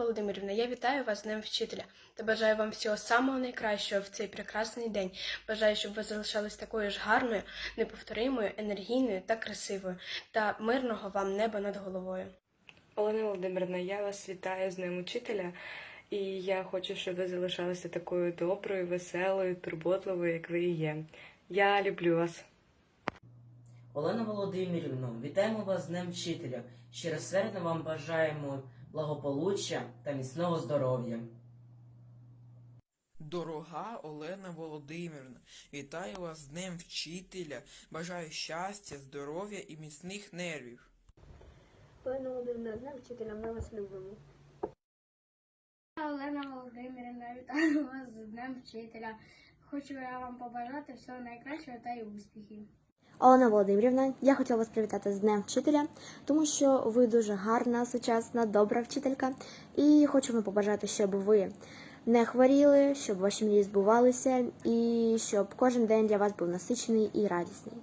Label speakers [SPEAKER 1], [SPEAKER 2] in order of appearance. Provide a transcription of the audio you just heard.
[SPEAKER 1] Володимирівна, я вітаю вас з Днем Вчителя та бажаю вам всього самого найкращого в цей прекрасний день. Бажаю, щоб ви залишались такою ж гарною, неповторимою, енергійною та красивою, та мирного вам неба над головою.
[SPEAKER 2] Олена Володимирівна, я вас вітаю з Днем Учителя, і я хочу, щоб ви залишалися такою доброю, веселою, турботливою, як ви і є. Я люблю вас.
[SPEAKER 3] Олена Володимирівна, вітаємо вас з Днем Вчителя. Щиросердно вам бажаємо благополуччя та міцного здоров'я.
[SPEAKER 4] Дорога Олена Володимирівна, вітаю вас з Днем Вчителя. Бажаю щастя, здоров'я і міцних нервів.
[SPEAKER 5] Олена Володимирівна, з Днем вчителя, ми вас любимо.
[SPEAKER 6] Олена Володимирівна, вітаю вас з Днем Вчителя. Хочу я вам побажати всього найкращого та й успіхів.
[SPEAKER 7] Олена Володимирівна, я хотіла вас привітати з Днем вчителя, тому що ви дуже гарна, сучасна, добра вчителька. І хочу вам побажати, щоб ви не хворіли, щоб ваші мрії збувалися і щоб кожен день для вас був насичений і радісний.